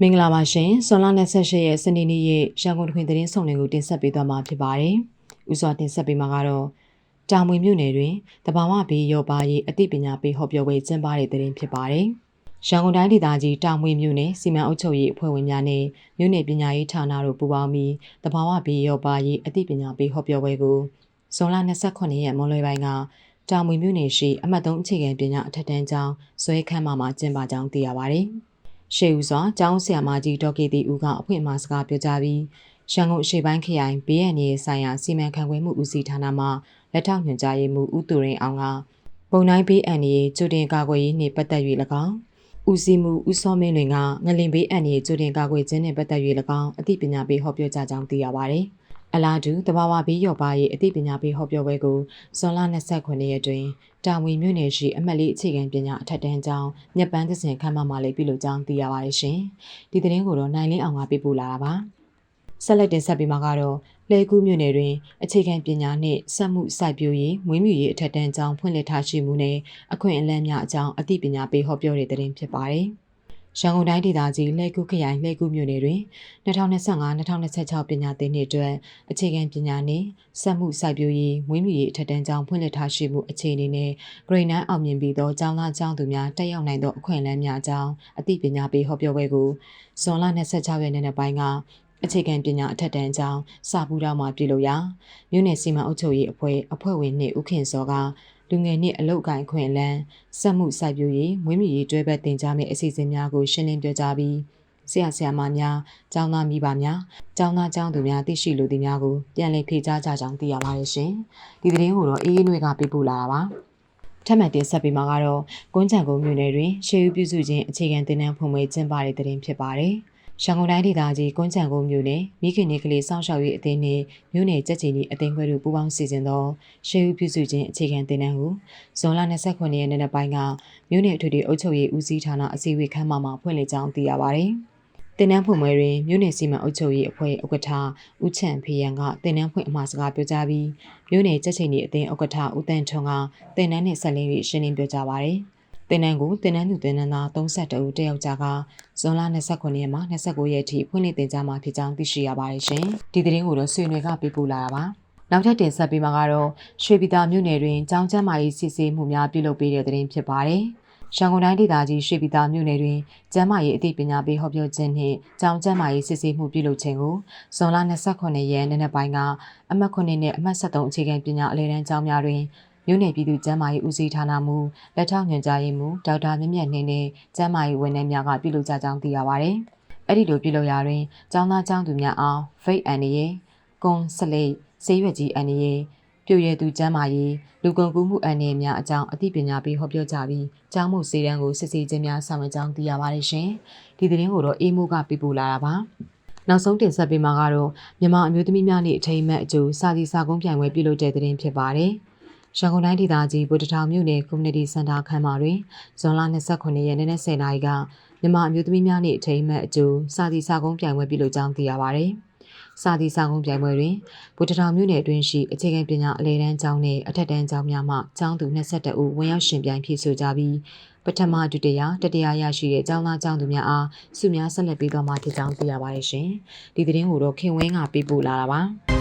မင်္ဂလာပါရှင်။ဇွန်လ28ရက်စနေနေ့ရဲ့ရန်ကုန်တခွင်သတင်းဆောင်လင်ကိုတင်ဆက်ပေးသွားမှာဖြစ်ပါတယ်။ဥစွာတင်ဆက်ပေးမှာကတော့တာမွေမြို့နယ်တွင်တဘာဝဘေးရောပါရေးအသိပညာပေးဟောပြောပွဲကျင်းပတဲ့သတင်းဖြစ်ပါတယ်။ရန်ကုန်တိုင်းဒေသကြီးတာမွေမြို့နယ်စီမံအုပ်ချုပ်ရေးအဖွဲ့ဝင်များနဲ့မြို့နယ်ပညာရေးဌာနတို့ပူးပေါင်းပြီးတဘာဝဘေးရောပါရေးအသိပညာပေးဟောပြောပွဲကိုဇွန်လ28ရက်မွန်လွယ်ပိုင်းကတာမွေမြို့နယ်ရှိအမှတ်3အခြေခံပညာအထက်တန်းကျောင်းဇွဲခမ်းမမှာကျင်းပကြောင်းသိရပါတယ်။ ရှေးဦးစွာကျောင်းဆရာမကြီးဒေါက်ကေတီဦးကအဖွင့်အမှာစကားပြောကြားပြီးရန်ကုန်အရှေ့ပိုင်းခရိုင် BNA ဆိုင်ရာစီမံခန့်ခွဲမှုဦးစီးဌာနမှလက်ထောက်ညွှန်ကြားရေးမှူးဦးသူရင်အောင်ကပုံတိုင်း BNA ကျူတင်ကာကွယ်ရေးနှင့်ပတ်သက်၍၎င်းဦးစီးမှုဦးစောမင်းလွင်ကငလင်ဘေးအန်ရီကျူတင်ကာကွယ်ခြင်းနှင့်ပတ်သက်၍၎င်းအသိပညာပေးဟောပြောကြားကြောင်းသိရပါသည်။ အလားတူတဘာဝဘေးရော်ပါရေးအသိပညာပေးဟောပြောပွဲကိုဇွန်လ29ရက်တွင်တာဝီမြို့နယ်ရှိအမှတ်လေးအခြေခံပညာအထက်တန်းကျောင်းမြက်ပန်းသစဉ်ခမ်းမမှာလေးပြုလုပ်ကြောင်းသိရပါတယ်ရှင်။ဒီသတင်းကိုတော့နိုင်လင်းအောင်ကပြပို့လာတာပါ။ဆက်လက်တင်ဆက်ပေးမှာကတော့လဲကူးမြို့နယ်တွင်အခြေခံပညာနှင့်စက်မှုစိုက်ပျိုးရေးမွေးမြူရေးအထက်တန်းကျောင်းဖွင့်လှစ်ထားရှိမှုနဲ့အခွင့်အလမ်းများအကြောင်းအသိပညာပေးဟောပြောတဲ့သတင်းဖြစ်ပါတယ်။ ရန်ကုန်တိုင်းဒေသကြီးလှဲကူးခရိုင်လှဲကူးမြို့နယ်တွင်2025-2026ပညာသင်နှစ်အတွက်အခြေခံပညာနှင့်စက်မှုစိုက်ပျိုးရေးမွေးမြူရေးအထက်တန်းကျောင်းဖွင့်လှစ်ထားရှိမှုအခြေအနေနဲ့ grade 9အောင်မြင်ပြီးသောကျောင်းသားကျောင်းသူများတက်ရောက်နိုင်သောအခွင့်အလမ်းများအကြောင်းအသိပညာပေးဟောပြောပွဲကိုဇွန်လ26ရက်နေ့နေ့ပိုင်းကအခြေခံပညာအထက်တန်းကျောင်းစာပူတော်မှာပြုလုပ်ရာမြို့နယ်စီမံအုပ်ချုပ်ရေးအဖွဲ့အဖွဲ့ဝင်နှင့်ဦးခင်စောက လူငယ်နှင့်အလုတ်ကိုင်းခွင့်လန်းစက်မှုစိုက်ပျိုးရေးမွေးမြူရေးတွဲဘက်တင်ကြားမယ့်အစီအစဉ်များကိုရှင်းလင်းပြောကြားပြီးဆရာဆရာမများကျောင်းသားမိဘများကျောင်းသားကျောင်းသူများသိရှိလိုသူများကိုပြန်လည်ဖြေကြားကြကြောင်းသိရပါတယ်ရှင်ဒီသတင်းကိုတော့အေးအေးနွေကပြပို့လာတာပါထပ်မံတင်ဆက်ပေးမှာကတော့ကွန်းချံကုန်းမြို့နယ်တွင်ရှေးဦးပြုစုခြင်းအခြေခံသင်တန်းဖွင့်ပွဲကျင်းပတဲ့တဲ့တင်ဖြစ်ပါတယ်။ ရန်ကုန်တိုင်းဒေသကြီးကွန်းချံကုန်းမြို့နယ်မိခင်နေကလေးစောင့်ရှောက်ရေးအသင်းနှင့်မြို့နယ်ကြက်ချီနီအသင်းခွဲတို့ပူးပေါင်းစီစဉ်သောရှေးဦးပြုစုခြင်းအခြေခံသင်တန်းကိုဇွန်လ29ရက်နေ့နေ့ပိုင်းကမြို့နယ်အထွေထွေအုပ်ချုပ်ရေးဦးစီးဌာနအစည်းအဝေးခန်းမမှာဖွင့်လှစ်ကြောင်းသိရပါဗျ။တင်နန်းဖွင့်ပွဲတွင်မြို့နယ်စီမံအုပ်ချုပ်ရေးအဖွဲ့ဥက္ကဋ္ဌဦးချန့်ဖေရန်ကတင်နန်းဖွင့်အမှာစကားပြောကြားပြီးမြို့နယ်ကြက်ချိန်ဤအသင်းဥက္ကဋ္ဌဦးတန်ထွန်းကတင်နန်းနှင့်ဆက်လင်း၍ရှင်းလင်းပြောကြားပါရယ် တင်နန်းကိုတင်နန်းသူတင်နန်းသား32ဦးတက်ရောက်ကြကဇွန်လ29ရက်မှ29ရက်ထိဖွင့်လှစ်တင်ကြားမှာဖြစ်ကြောင်းသိရှိရပါတယ်ရှင်။ဒီသတင်းကိုတော့ဆွေနွေကပေးပို့လာတာပါ။နောက်ထပ်တင်ဆက်ပေးမှာကတော့ရွှေပြည်သာမြို့နယ်တွင်ကျောင်းကျမ်းမာရေးစစ်ဆေးမှုများပြုလုပ်ပေးတဲ့သတင်းဖြစ်ပါတယ်။ရန်ကုန်တိုင်းဒေသကြီးရွှေပြည်သာမြို့နယ်တွင်ကျန်းမာရေးအသိပညာပေးဟောပြောခြင်းနှင့်ကျောင်းကျန်းမာရေးစစ်ဆေးမှုပြုလုပ်ခြင်းကိုဇွန်လ29ရက်နေ့နေ့ပိုင်းကအမှတ်9နဲ့အမှတ်73အခြေခံပညာအလဲတန်းကျောင်းများတွင် မြို့နယ်ပြည်သူ့ကျန်းမာရေးဦးစီးဌာနမှလက်ထောက်ညွှန်ကြားရေးမှူးဒေါက်တာမြင့်မြတ်နှင်းနဲ့ကျန်းမာရေးဝန်ထမ်းများကပြုလုပ်ကြကြောင်းသိရပါဗျ။အဲ့ဒီလိုပြုလုပ်ရာတွင်ကျောင်းသားကျောင်းသူများအား Fate အန်ရီကွန်စလိတ်ဆေးရွက်ကြီးအန်ရီပြည့်ရသူကျမ်းမာရေးလူကုန်ကူးမှုအန္တရာယ်များအကြောင်းအသိပညာပေးဟောပြောကြပြီးကျောင်းမှုစေတန်းကိုစစ်ဆေးခြင်းများဆောင်ရွက်ကြောင်းသိရပါတယ်ရှင်။ဒီသတင်းကိုတော့အေးမိုးကပြပို့လာတာပါ။နောက်ဆုံးတင်ဆက်ပေးမှာကတော့မြန်မာအမျိုးသမီးများနေ့အထိမ်းအမှတ်အကျိုးစာစီစာကုန်းပြိုင်ပွဲပြုလုပ်တဲ့သတင်းဖြစ်ပါတယ်။ ရန်ကုန်တိုင်းဒေသကြီးဗုဒ္ဓထောင်မြို့နယ် Community Center ခန်းမတွင်ဇွန်လ29ရက်နေ့နဲ့10နာရီကမြန်မာအမျိုးသမီးများနေ့အထိမ်းအမှတ်အကျိုးစာသီစာကုန်းပြိုင်ပွဲပြုလုပ်ကြောင်းသိရပါဗျ။စာသီစာကုန်းပြိုင်ပွဲတွင်ဗုဒ္ဓထောင်မြို့နယ်အတွင်းရှိအခြေခံပညာအလဲတန်းကျောင်းနှင့်အထက်တန်းကျောင်းများမှကျောင်းသူ22ဦးဝင်ရောက်ရှင်ပြိုင်ဖြည့်ဆို့ကြပြီးပထမဒုတိယတတိယရရှိတဲ့ကျောင်းသားကျောင်းသူများအားဆုများဆက်လက်ပေးသွားမှာဖြစ်ကြောင်းသိရပါတယ်ရှင်။ဒီသတင်းကိုတော့ခင်ဝင်းကပေးပို့လာတာပါ။